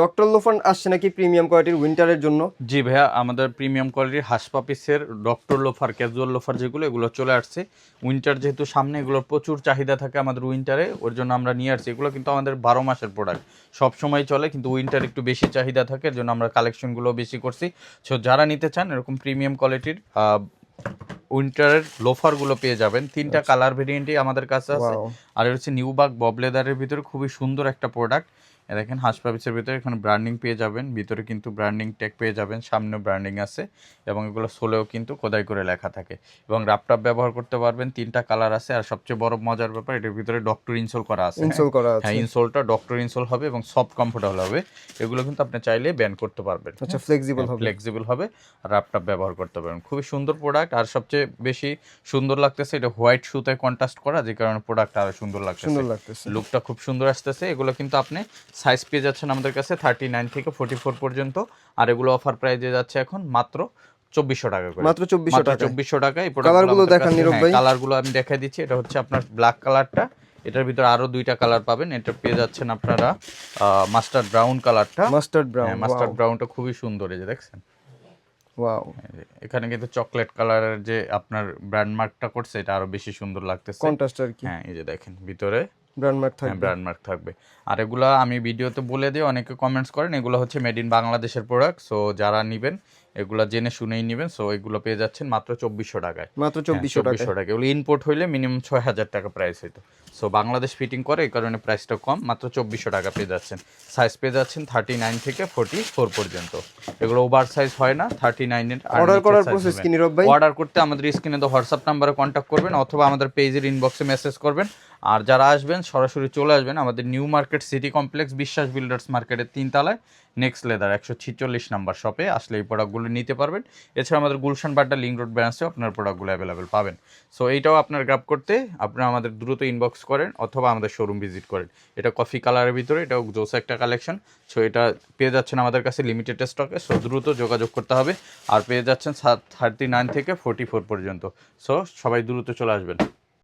Doctor লোফান আসছে নাকি premium কোয়ালিটির উইন্টারের জন্য? জি ভাইয়া, আমাদের প্রিমিয়াম কোয়ালিটির হাসপা পিসের ডক্টর লোফার ক্যাজুয়াল লোফার যেগুলো, এগুলো চলে আসছে। উইন্টার যেহেতু সামনে, এগুলোর প্রচুর চাহিদা থাকে আমাদের উইন্টারে ওর জন্য আমরা নিয়ে আসছি। এগুলো কিন্তু আমাদের বারো মাসের প্রোডাক্ট সব সময় চলে, কিন্তু উইন্টার একটু বেশি চাহিদা থাকে, এর জন্য আমরা কালেকশনগুলো বেশি করছি। সো যারা নিতে চান এরকম প্রিমিয়াম কোয়ালিটির উইন্টারের লোফারগুলো পেয়ে যাবেন। তিনটা কালার ভেরিয়েন্টই আমাদের কাছে আছে। আর হচ্ছে নিউবাগ বব লেদারের ভিতরে খুবই সুন্দর একটা প্রোডাক্ট দেখেন হাসপাপিসের ভিতরে এখানে ব্র্যান্ডিং পেয়ে যাবেন। ভিতরে কিন্তু ব্র্যান্ডিং ট্যাগ পেয়ে যাবেন সামনেও ব্র্যান্ডিং আছে এবং এগুলো সোলেও কিন্তু খোদাই করে লেখা থাকে। এবং র্যাপটপ ব্যবহার করতে পারবেন তিনটা কালার আছে। আর সবচেয়ে বড় মজার ব্যাপার এটার ভিতরে ডক্টর ইনসোল করা আছে। ইনসোল করা আছে। হ্যাঁ ইনসোলটা ডক্টর ইনসোল হবে এবং সফট কমফোর্টেবল হবে। এগুলো কিন্তু আপনি চাইলে ব্যান করতে পারবেন। আচ্ছা ফ্লেক্সিবল হবে। ফ্লেক্সিবল হবে আর ল্যাপটপ ব্যবহার করতে পারবেন। খুবই সুন্দর প্রোডাক্ট আর সবচেয়ে বেশি সুন্দর লাগতেছে এটা হোয়াইট সুতায় কন্ট্রাস্ট করা যে কারণে প্রোডাক্ট আরও সুন্দর লাগতেছে। সুন্দর লাগতেছে। লুকটা খুব সুন্দর আসতেছে। এগুলো কিন্তু আপনি সাইজ পেয়ে যাচ্ছেন আমাদের কাছে থার্টি নাইন থেকে ফোর্টি ফোর পর্যন্ত। আর এগুলো অফার প্রাইজে যাচ্ছে এখন মাত্র চব্বিশশো টাকা করে। মাত্র চব্বিশশো টাকা চব্বিশশো টাকা এই কালারগুলো দেখান নীরব ভাই। কালারগুলো আমি দেখাই দিচ্ছি। এটা হচ্ছে আপনার ব্ল্যাক কালারটা এটার ভিতরে আরও দুইটা কালার পাবেন। এটা পেয়ে যাচ্ছেন আপনারা মাস্টার্ড ব্রাউন কালারটা মাস্টার্ড ব্রাউন মাস্টার্ড ব্রাউনটা খুবই সুন্দর এই যে দেখছেন। ওয়াও এখানে কিন্তু চকলেট কালারের যে আপনার ব্র্যান্ড মার্কটা করছে এটা আরও বেশি সুন্দর লাগতেছে। কন্ট্রাস্ট আর কি। হ্যাঁ এই যে দেখেন ভিতরে ব্র্যান্ড মার্ক হ্যাঁ থাকবে। ব্র্যান্ড থাকবে। আর এগুলা আমি ভিডিওতে বলে দিই অনেকে কমেন্টস করেন এগুলো হচ্ছে মেড ইন বাংলাদেশের প্রোডাক্ট সো যারা নেবেন এগুলা জেনে শুনেই নেবেন সো এগুলো পেয়ে যাচ্ছেন মাত্র চব্বিশশো টাকায়। মাত্র চব্বিশশো টাকা চব্বিশশো টাকা এগুলো ইম্পোর্ট হইলে মিনিমাম ছয় হাজার টাকা প্রাইস হইতো। সো বাংলাদেশ ফিটিং করে এই কারণে প্রাইসটা কম মাত্র চব্বিশশো টাকা পেয়ে যাচ্ছেন। সাইজ পেয়ে যাচ্ছেন থার্টি নাইন থেকে ফোর্টি ফোর পর্যন্ত। এগুলো ওভার সাইজ হয় না থার্টি নাইনের অর্ডার করার প্রসেস কি নীরব ভাই? অর্ডার করতে আমাদের স্ক্রিনে তো হোয়াটসঅ্যাপ নাম্বারে কন্ট্যাক্ট করবেন অথবা আমাদের পেজের ইনবক্সে মেসেজ করবেন। আর যারা আসবেন, সরাসরি চলে আসবেন আমাদের new market city complex Biswas builders মার্কেটের তিনতলায়, নেক্সট লেদার, একশো ছিচল্লিশ নাম্বার শপে আসলে এই প্রোডাক্টগুলো নিতে পারবেন। এছাড়া আমাদের গুলশান বাড্ডা লিঙ্ক রোড ব্রাঞ্চেও আপনার প্রোডাক্টগুলো অ্যাভেলেবেল পাবেন। সো এইটাও আপনার গ্রাপ করতে আপনারা আমাদের দ্রুত ইনবক্স করেন অথবা আমাদের শোরুম ভিজিট করেন। এটা কফি কালারের ভিতরে, এটাও জোস একটা কালেকশন সো এটা পেয়ে যাচ্ছেন আমাদের কাছে লিমিটেড স্টকে সো দ্রুত যোগাযোগ করতে হবে। আর পেয়ে যাচ্ছেন থার্টি নাইন থেকে ফোর্টি ফোর পর্যন্ত। সো সবাই দ্রুত চলে আসবেন।